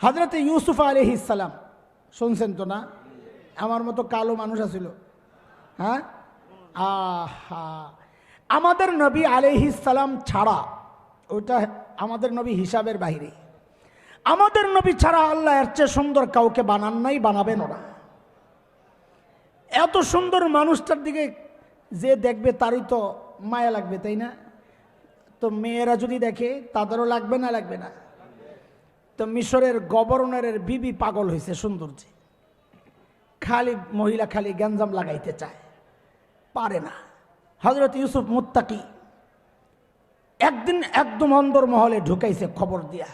হজরত ইউসুফ আলহ ইসালাম শুনছেন তো না? আমার মতো কালো মানুষ আছিল। হ্যাঁ? আহা। আমাদের নবী আলহিসাল্লাম ছাড়া ওটা আমাদের নবী হিসাবের বাইরে আমাদের নবী ছাড়া আল্লাহ এর চেয়ে সুন্দর কাউকে বানান নাই বানাবেন ওরা এত সুন্দর মানুষটার দিকে যে দেখবে তারই তো মায়া লাগবে, তাই না? তো মেয়েরা যদি দেখে, তাদেরও লাগবে না লাগবে না। তো মিশরের গভর্নরের বিবি পাগল হয়েছে সৌন্দর্যে। খালি মহিলা খালি গ্যাঞ্জাম লাগাইতে চায়। পারে না। হজরত ইউসুফ মুত্তাকি একদিন একদম অন্দর মহলে ঢুকাইছে খবর দিয়া।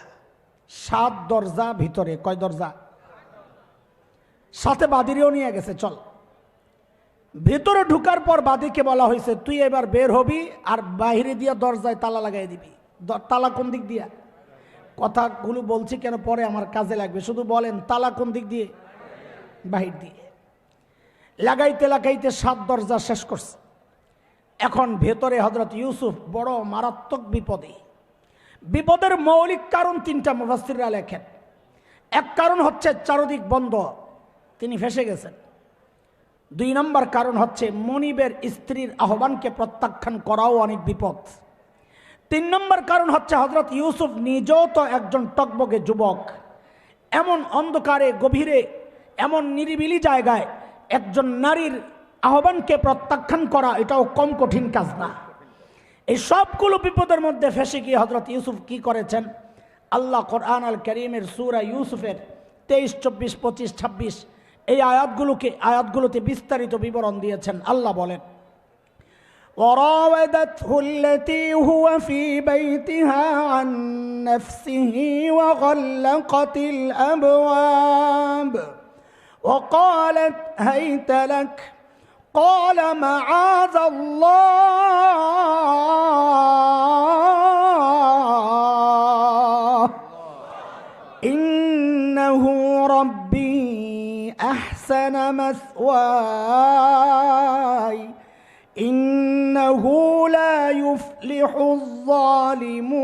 সাত দরজা ভিতরে, কয় দরজা? সাথে বাদিরেও নিয়ে গেছে, চল। ভেতরে ঢুকার পর বাদিকে বলা হয়েছে তুই এবার বের হবি আর বাহিরে দিয়া দরজায় তালা লাগাই দিবি। তালা কোন দিক দিয়া? কথাগুলো বলছি কেন পরে আমার কাজে লাগবে? শুধু বলেন, তালা কোন দিক দিয়ে? বাহির দিয়ে। লাগাইতে লাগাইতে সাত দরজা শেষ করছে। এখন ভেতরে হজরত ইউসুফ বড় মারাত্মক বিপদে। বিপদের মৌলিক কারণ তিনটা মুফাসিররা লেখেন। এক কারণ হচ্ছে চারদিক বন্ধ, তিনি ফেসে গেছেন। দুই নম্বর কারণ হচ্ছে মনিবের স্ত্রীর আহ্বানকে প্রত্যাখ্যান করাও অনেক বিপদ। তিন নম্বর কারণ হচ্ছে হজরত ইউসুফ নিজেও তো একজন টকবগে যুবক। এমন অন্ধকারে, গভীরে, এমন নিরিবিলি জায়গায় একজন নারীর আহ্বানকে প্রত্যাখ্যান করা এটাও কম কঠিন কাজ না। এই সবগুলো বিপদের মধ্যে ফেসে গিয়ে হজরত ইউসুফ কি করেছেন? আল্লাহ কোরআন আল করিমের সুরা ইউসুফের তেইশ, চব্বিশ, পঁচিশ, ছাব্বিশ এই আয়াতগুলোকে, আয়াতগুলোতে বিস্তারিত বিবরণ দিয়েছেন। আল্লাহ বলেন وراودته التي هو في بيتها عن نفسه وغلقت الأبواب. وقالت هيت لك قال معاذ الله. إنه ربي أحسن مثواي. إنه لا يفلح الظالمون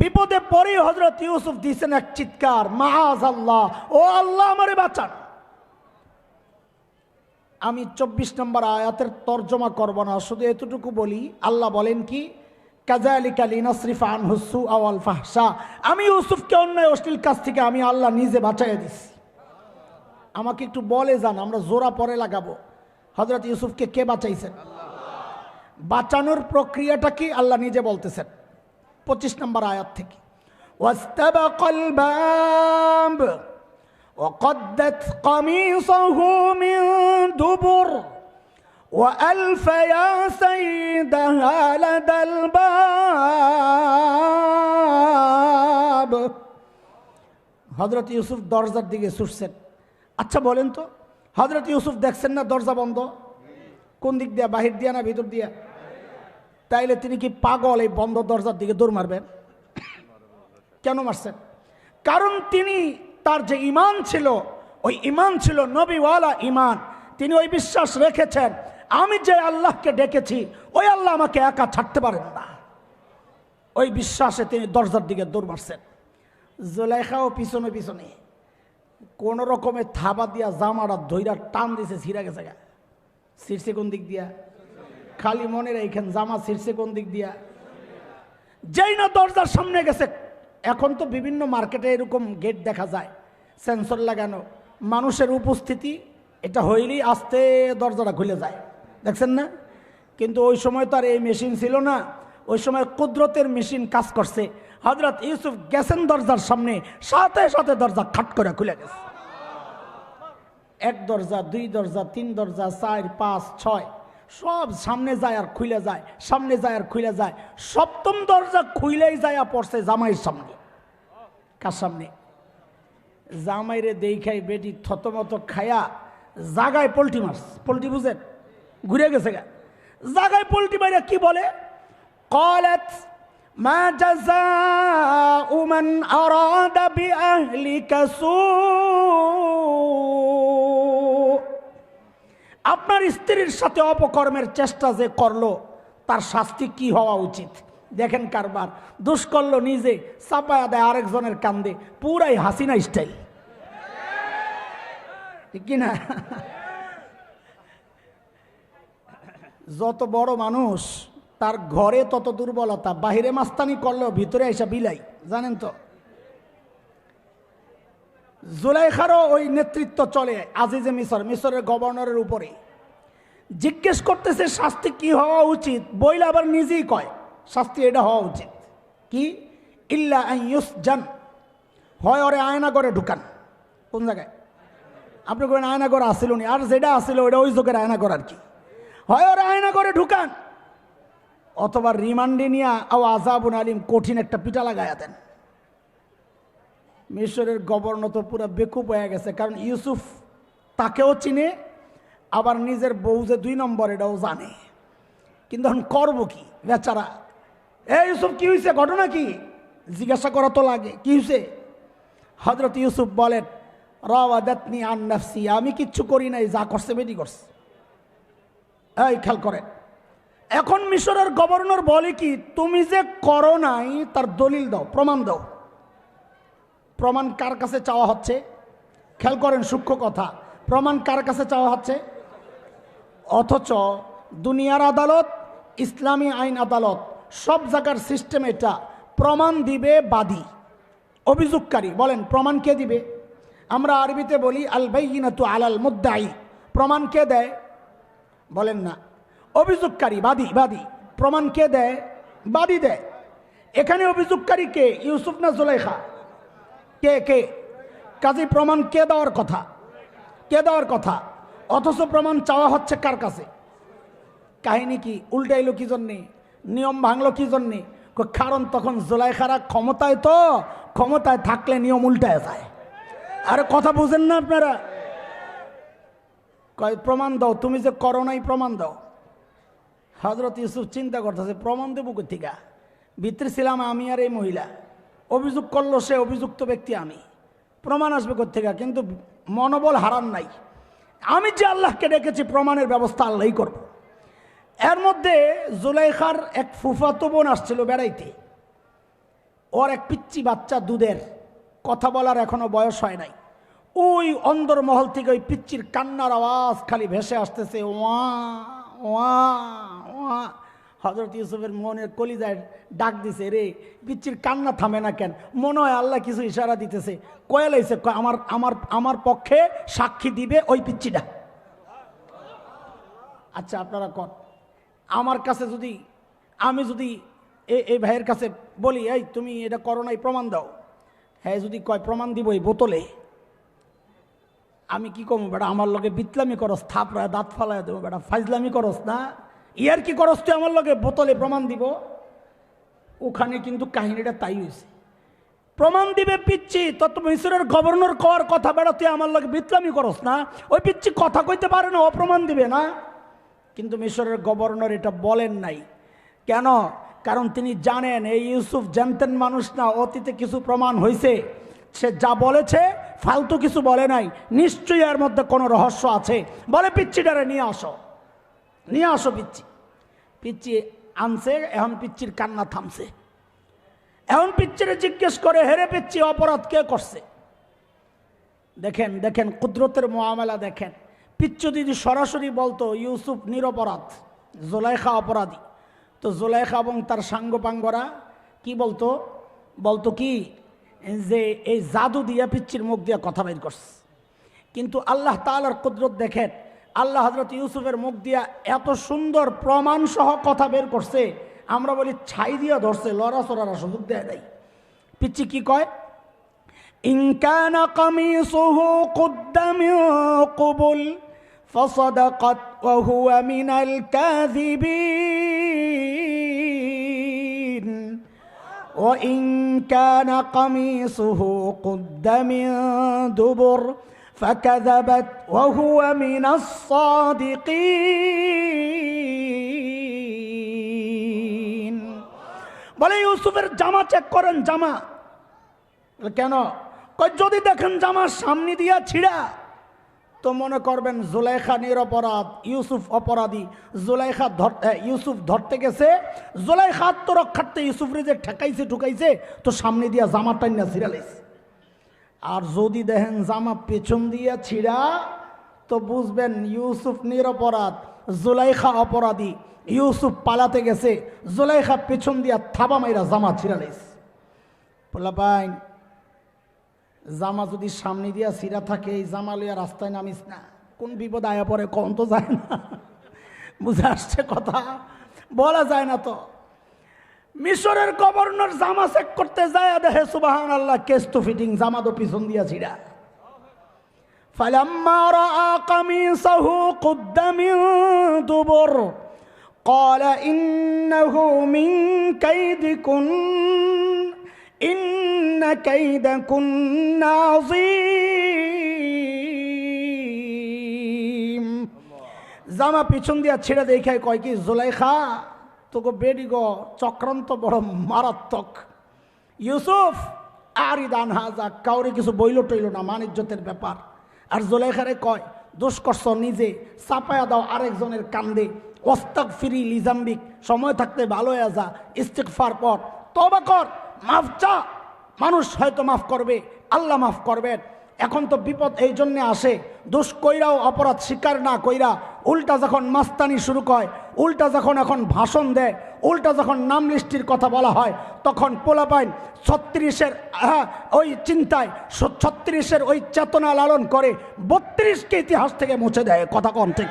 বিপদে পরে হজরত ইউসুফ দিয়েছেন এক চিৎকার মাহাজ আল্লাহ ও আল্লাহ আমারে বাঁচান আমি চব্বিশ নম্বর আয়াতের তর্জমা করব না শুধু এতটুকু বলি আল্লাহ বলেন কি কাজালিকালি নসরিফা আনহুসু আওয়াল ফাহসা আমি ইউসুফকে অন্যায় অশ্লীল কাছ থেকে আমি আল্লাহ নিজে বাঁচাইয়া দিছি আমাকে একটু বলে যান আমরা জোড়া পরে লাগাবো হজরত ইউসুফকে কে বাঁচাইছেন বাঁচানোর প্রক্রিয়াটা কি আল্লাহ নিজে বলতেছেন পঁচিশ নম্বর আয়াত থেকে واستبق الباب وقدت قميصه من دبر وألف يا سيدها لدى الباب হজরত ইউসুফ দরজার দিকে ছুটছেন আচ্ছা বলেন তো হজরত ইউসুফ দেখছেন না দরজা বন্ধ? কোন দিক দিয়া, বাহির দিয়া না ভিতর দিয়া? তাইলে তিনি কি পাগল এই বন্ধ দরজার দিকে দৌড় মারবেন? কেন মারছেন? কারণ তিনি তার যে ইমান ছিল, ওই ইমান ছিল নবীওয়ালা ইমান তিনি ওই বিশ্বাস রেখেছেন, আমি যে আল্লাহকে ডেকেছি, ওই আল্লাহ আমাকে একা ছাড়তে পারেন না। ওই বিশ্বাসে তিনি দরজার দিকে দৌড় মারছেন। জোলাইখাও পিছনে পিছনে। কোন রকমের থাবা দিয়া জামাটা ধৈরা টান দিছে, ছিঁড়া গেছে গা। শীর্ষে কোন দিক দিয়া? খালি মনে রেখেন জামা শীর্ষে কোন দিক দিয়া? যেই না দরজার সামনে গেছে, এখন তো বিভিন্ন মার্কেটে এরকম গেট দেখা যায়, সেন্সর লাগানো। মানুষের উপস্থিতি, এটা হইলেই আস্তে দরজাটা খুলে যায়। দেখছেন না? কিন্তু ওই সময় তো আর এই মেশিন ছিল না, ওই সময় কুদরতের মেশিন কাজ করছে। হজরত ইউসুফ গেছেন দরজার সামনে, সাথে সাথে দরজা খাট করে খুলে গেছে। এক দরজা, দুই দরজা, তিন দরজা, চার, পাঁচ, ছয়, সব সামনে যায় আর খুলে যায়, সামনে যায় আর খুলে যায়। সপ্তম দরজা খুইলেই যায় পড়ছে জামাইয়ের সামনে। কার সামনে? জামাইরে দেখাই বেটি থতমত খায়া জাগায় পোলট্রি মাছ পোলট্রি বুঝেন? ঘুরে গেছে গা। জাগায় পোলট্রি মারিয়া কি বলে? কলেজ ما جزاء من أراد بأهلك سوء আপনার স্ত্রীর সাথে অপকর্মের চেষ্টা যে করলো তার শাস্তি কি হওয়া উচিত দেখেন কারবার দুষ করলো নিজে চাপায়া দেয় আরেকজনের কান্দে পুরাই হাসিনা স্টাইল ঠিক কিনা যত বড় মানুষ তার ঘরে তত দুর্বলতা, বাহিরে মাস্তানি করলেও ভিতরে এসে বিলাই, জানেন তো? জুলাইখারও ওই নেতৃত্ব চলে, আজিজে মিশর মিশরের গভর্নরের উপরে। জিজ্ঞেস করতেছে, শাস্তি কি হওয়া উচিত? বইলে আবার নিজেই কয়, শাস্তি এটা হওয়া উচিত। কি? ইল্লা ইউস জান হয় ওরে আয়না করে ঢুকান। কোন জায়গায়? আপনি কোন আয়না করে আসিল আর যেটা আসিল ওটা ওই চোখের আয়না করার কি। হয় ওরে আয়না করে ঢুকান। অথবা রিমান্ডে নিয়ে ও আজাবুন আলিম কঠিন একটা পিটা লাগাইয়া দেন। মিশরের গভর্নর তো পুরো বেকুপ হয়ে গেছে, কারণ ইউসুফ তাকেও চিনে, আবার নিজের বউ যে দুই নম্বর, এটাও জানে। কিন্তু এখন করব কি? বেচারা, এ ইউসুফ, কি হয়েছে ঘটনা কি? জিজ্ঞাসা করা তো লাগে, কি হয়েছে হজরত ইউসুফ বলেন, রাওয়াদাতনি আন নাফসি, আমি কিচ্ছু করি নাই, যা করছে বেটি করছে। এই খেয়াল করেন এখন মিশরের গভর্নর বলে কি, তুমি যে করো নাই, তার দলিল দাও, প্রমাণ দাও। প্রমাণ কার কাছে চাওয়া হচ্ছে? খেয়াল করেন সূক্ষ্ম কথা। প্রমাণ কার কাছে চাওয়া হচ্ছে? অথচ দুনিয়ার আদালত, ইসলামী আইন আদালত, সব জায়গার সিস্টেম এটা। প্রমাণ দিবে বাদী, অভিযোগকারী। বলেন, প্রমাণ কে দিবে? আমরা আরবিতে বলি আল বাইনাতু আলাল মুদ্দাই। প্রমাণ কে দেয়? বলেন না। অভিযোগকারী, বাদী বাদী। প্রমাণ কে দেয়? বাদী দেয়। এখানে অভিযোগকারী কে? ইউসুফ না জুলাইখা? কে কে? কাজে, প্রমাণ কে দেওয়ার কথা? কে দেওয়ার কথা? অথচ প্রমাণ চাওয়া হচ্ছে কার কাছে? কাহিনী কি? উল্টাইলো কি জন্যে? নিয়ম ভাঙলো কি জন্যে? কারণ তখন জোলাইখারা ক্ষমতায় তো, ক্ষমতায় থাকলে নিয়ম উল্টায় যায়। আরে কথা বুঝেন না আপনারা? কয়, প্রমাণ দাও, তুমি যে করো নাই প্রমাণ দাও। হজরত ইউসুফ চিন্তা করতেছে, প্রমাণ দেবো কোথেকে ভিতরে ছিলাম আমি আর এই মহিলা। অভিযোগ করল সে অভিযুক্ত ব্যক্তি আমি। প্রমাণ আসবে কোথেকে কিন্তু মনোবল হারান নাই। আমি যে আল্লাহকে ডেকেছি, প্রমাণের ব্যবস্থা আল্লাহই করব। এর মধ্যে জুলাইখার এক ফুফাতো বোন আসছিল বেড়াইতে। ওর এক পিচ্চি বাচ্চা দুধের। কথা বলার এখনও বয়স হয় নাই। ওই অন্দর মহল থেকে ওই পিচ্চির কান্নার আওয়াজ খালি ভেসে আসতেছে, ওয়া ওয়া। ওয়া হজরত ইউসুফের মনের কলিজায় ডাক দিছে, রে পিচ্চির কান্না থামে না কেন? মনে হয় আল্লাহ কিছু ইশারা দিতেছে। কয়েল কয়, আমার আমার আমার পক্ষে সাক্ষী দিবে ওই পিচ্ছিটা। আচ্ছা আপনারা কন। আমার কাছে যদি, আমি যদি এই ভাইয়ের কাছে বলি, এই, তুমি এটা করো নাই, প্রমাণ দাও। হ্যাঁ যদি কয়, প্রমাণ দিব এই বোতলে। আমি কি করব বেটা, আমার লগে বিতলামি করস, থাপড়ায়, দাঁত ফালায় দেবো, বেটা ফাইজলামি করস না? ইয়ার কি করস তুই আমার লগে বোতলে প্রমাণ দিব। ওখানে কিন্তু কাহিনীটা তাই হয়েছে প্রমাণ দিবে পিচ্ছি তত মিশরের গভর্নর কর কথা, বেড়া তুই আমার লগে বিতলামি করস না। ওই পিচ্ছি কথা কইতে পারে না অপ্রমাণ দিবে না। কিন্তু মিশরের গভর্নর এটা বলেন নাই। কেন? কারণ তিনি জানেন, এই ইউসুফ জানতেন মানুষ না, অতীতে কিছু প্রমাণ হয়েছে সে যা বলেছে, ফালতু কিছু বলে নাই। নিশ্চয়ই এর মধ্যে কোনো রহস্য আছে। বলে পিচ্ছিটারে নিয়ে আসো। নিয়ে আসো পিচ্ছি পিচ্ছি আনছে, এখন পিচ্ছির কান্না থামছে। এখন পিচ্ছিরে জিজ্ঞেস করে, হেরে পিচ্ছি অপরাধ কে করছে? দেখেন দেখেন, কুদরতের মোয়ামেলা দেখেন। পিচ্ছু দিদি সরাসরি বলতো, ইউসুফ নিরপরাধ, জোলাইখা অপরাধী। তো জোলাইখা এবং তার সাঙ্গপাঙ্গরা কি বলতো? বলতো কি? যে এই জাদু দিয়া পিচ্ছির মুখ দিয়া কথা বের করছে। কিন্তু আল্লাহ তালার কুদরত দেখেন আল্লাহ হজরত ইউসুফের মুখ দিয়া এত সুন্দর প্রমাণ সহ কথা বের করছে আমরা বলি ছাই দিয়া ধরছে লড়া সরারা সুযোগ দেয় দেয় পিচ্ছি কি কয় إن كان قميصه قد من قبل فصدقت وهو من الكاذبين وإن كان قميصه قد من دبر فكذبت وهو من الصادقين বলে ইউসুফের জামা চেক করেন জামা বলে, কেন কই যদি দেখেন জামার সামনে দিয়া ছিঁড়া তো মনে করবেন জুলাইখা নিরপরাধ ইউসুফ অপরাধী জুলাইখা ধর এ, ইউসুফ ধরতে গেছে জুলাইখা আত্মরক্ষার্থে ইউসুফ রে যে ঠেকাইছে ঠুকাইছে তো সামনে দিয়া জামা টাইনা ছিড়ালাইছে আর যদি দেখেন জামা পেছন দিয়া ছিড়া, তো বুঝবেন ইউসুফ নিরপরাধ, জুলাইখা অপরাধী। ইউসুফ পালাতে গেছে, জুলাইখা পেছন দিয়া থাবা মাইরা জামা ছিড়ালাইছে পোলাপাইন জামা যদি সামনে দিয়া ছিঁড়া থাকে, এই জামা লইয়া রাস্তায় নামিস না। কোন বিপদ আয়া পরে কম তো যায় না। বুঝে আসছে কথা? বলা যায় না তো। মিশরের গভর্নর জামা চেক করতে যায় দেখে সুবাহান আল্লাহ কেস তো ফিটিং জামা তো পিছন দিয়া ছিড়া فلما رأى قميصه قد من دبر قال إنه من كيدكن إن كيدكن عظيم জামা পিছন দিয়া ছেড়ে দেখায় কয় কি জুলাইখা তোকে বেডি গো চক্রান্ত বড় মারাত্মক। ইউসুফ, আর ইদান হাজা, কাউরে কিছু বইল টইল না, মানিজ্যতের ব্যাপার। আর জোলেখারে কয়, দোষ করছ নিজে, চাপায়া দাও আরেকজনের কান্দে। ওস্তাক ফিরি লিজাম্বিক, সময় থাকতে ভালো হয়ে যা ইস্তিকফার পর। তবা কর, মাফ চা। মানুষ হয়তো মাফ করবে, আল্লাহ মাফ করবেন। এখন তো বিপদ এই জন্যে আসে। দোষ কইরাও অপরাধ স্বীকার না কইরা উল্টা যখন মাস্তানি শুরু করে উল্টা যখন এখন ভাষণ দেয়, উল্টা যখন নাম লিস্টির কথা বলা হয়, তখন পোলাপাইন ছত্রিশের হ্যাঁ ওই চিন্তায় ছত্রিশের ওই চেতনা লালন করে বত্রিশকে ইতিহাস থেকে মুছে দেয় কথা কম ঠিক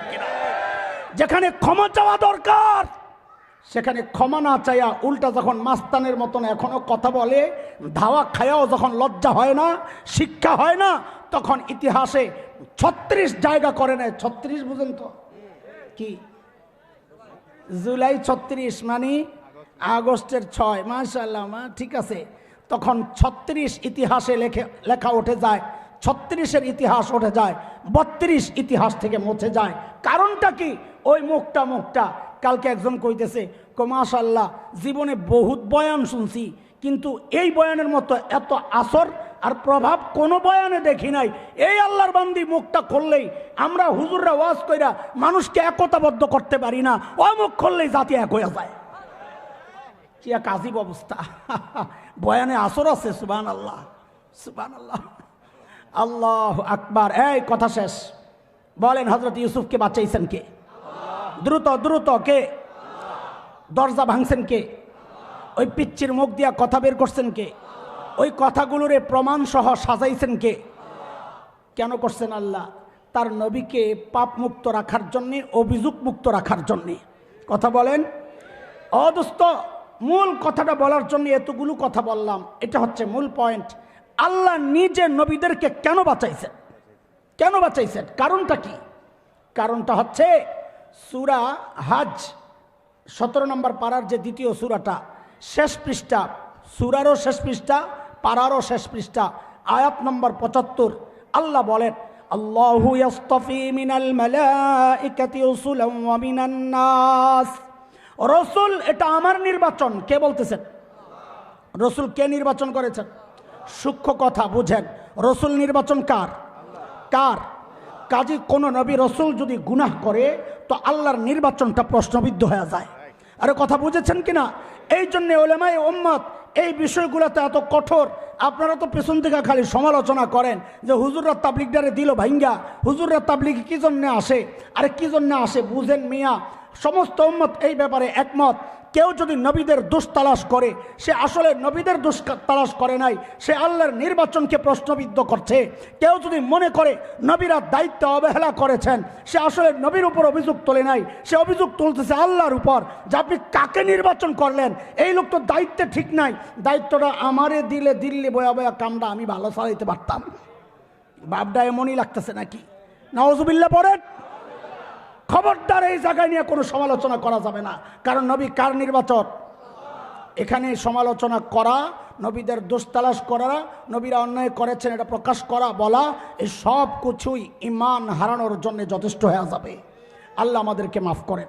যেখানে ক্ষমা চাওয়া দরকার সেখানে ক্ষমা না চাইয়া উল্টা যখন মাস্তানের মতন এখনও কথা বলে, ধাওয়া খায়াও যখন লজ্জা হয় না, শিক্ষা হয় না, তখন ইতিহাসে ছত্রিশ জায়গা করে নেয়। ছত্রিশ বুঝেন তো? কি? জুলাই ছত্রিশ মানে আগস্টের ছয়। মাশাল্লাহ মা, ঠিক আছে। তখন ছত্রিশ ইতিহাসে লেখে, লেখা উঠে যায়, ছত্রিশের ইতিহাস উঠে যায়, বত্রিশ ইতিহাস থেকে মুছে যায়। কারণটা কি? ওই মুখটা মুখটা কালকে একজন কইতেছে, কো মাশাল্লাহ জীবনে বহুত বয়ান শুনছি, কিন্তু এই বয়ানের মতো এত আসর আর প্রভাব কোনো বয়ানে দেখি নাই। এই আল্লাহর বান্দি মুখটা খুললেই আমরা হুজুররা ওয়াজ কইরা মানুষকে একতাবদ্ধ করতে পারি না। ও মুখ করলেই জাতি এক হয়ে যায়। কি এক আজীব অবস্থা। বয়ানে আসর আছে সুবান আল্লাহ সুবান আল্লাহ আল্লাহ আকবার। এই, কথা শেষ। বলেন হজরত ইউসুফকে বাঁচাইছেন কে? দ্রুত দ্রুত কে? দরজা ভাঙছেন কে? ওই পিচ্ছির মুখ দিয়া কথা বের করছেন কে? ওই কথাগুলোরে প্রমাণ সহ সাজাইছেন কে? কেন করছেন আল্লাহ? তার নবীকে পাপ মুক্ত রাখার জন্যে অভিযোগ মুক্ত রাখার জন্যে। কথা বলেন? অদস্ত মূল কথাটা বলার জন্য এতগুলো কথা বললাম। এটা হচ্ছে মূল পয়েন্ট। আল্লাহ নিজে নবীদেরকে কেন বাঁচাইছেন? কেন বাঁচাইছেন? কারণটা কি? কারণটা হচ্ছে সুরা হাজ, সতেরো নম্বর পাড়ার যে দ্বিতীয় সুরাটা, শেষ পৃষ্ঠা, সুরারও শেষ পৃষ্ঠা, পাড়ারও শেষ পৃষ্ঠা, আয়াত নম্বর পঁচাত্তর, আল্লাহ বলেন, আল্লাহু ইয়াস্তাফি মিনাল মালাইকাতি রাসূলান ওয়া মিনান নাস। রসুল, এটা আমার নির্বাচন, কে বলতেছেন? রসুল কে নির্বাচন করেছেন? সূক্ষ্ম কথা বুঝেন, রসুল নির্বাচন কার? কার? কাজী কোন নবী রসুল যদি গুনাহ করে, তো আল্লাহর নির্বাচনটা প্রশ্নবিদ্ধ হয়ে যায়। আরে কথা বুঝেছেন কিনা? এই জন্যে ওলেমাই ওম্মত এই বিষয়গুলোতে এত কঠোর। আপনারা তো পেছন থেকে খালি সমালোচনা করেন যে হুজুররা তাবলিকদারে দিল ভাইঙ্গা। হুজুররা তাবলিগ কি জন্যে আসে? আরে কী জন্যে আসে বুঝেন মিয়া? সমস্ত উম্মত এই ব্যাপারে একমত। কেউ যদি নবীদের দোষ তালাশ করে, সে আসলে নবীদের দোষ তালাশ করে নাই, সে আল্লাহর নির্বাচনকে প্রশ্নবিদ্ধ করছে। কেউ যদি মনে করে নবীরা দায়িত্ব অবহেলা করেছেন, সে আসলে নবীর উপর অভিযোগ তোলে নাই, সে অভিযোগ তুলতেছে আল্লাহর উপর যে আপনি কাকে নির্বাচন করলেন? এই লোক তো দায়িত্বে ঠিক নাই। দায়িত্বটা আমারে দিলে দিল্লি বয়া বয়া কামটা আমি ভালো চালাইতে পারতাম। বাপডা এমনই লাগতেছে নাকি? নওয়াজুবিল্লা পড়েন। খবরদার এই জায়গায় নিয়ে কোনো সমালোচনা করা যাবে না। কারণ নবী কার নির্বাচন এখানে সমালোচনা করা, নবীদের দোষ তালাশ করা, নবীরা অন্যায় করেছেন এটা প্রকাশ করা, বলা এই সব কিছুই ইমান হারানোর জন্য যথেষ্ট হয়ে যাবে। আল্লাহ আমাদেরকে মাফ করেন।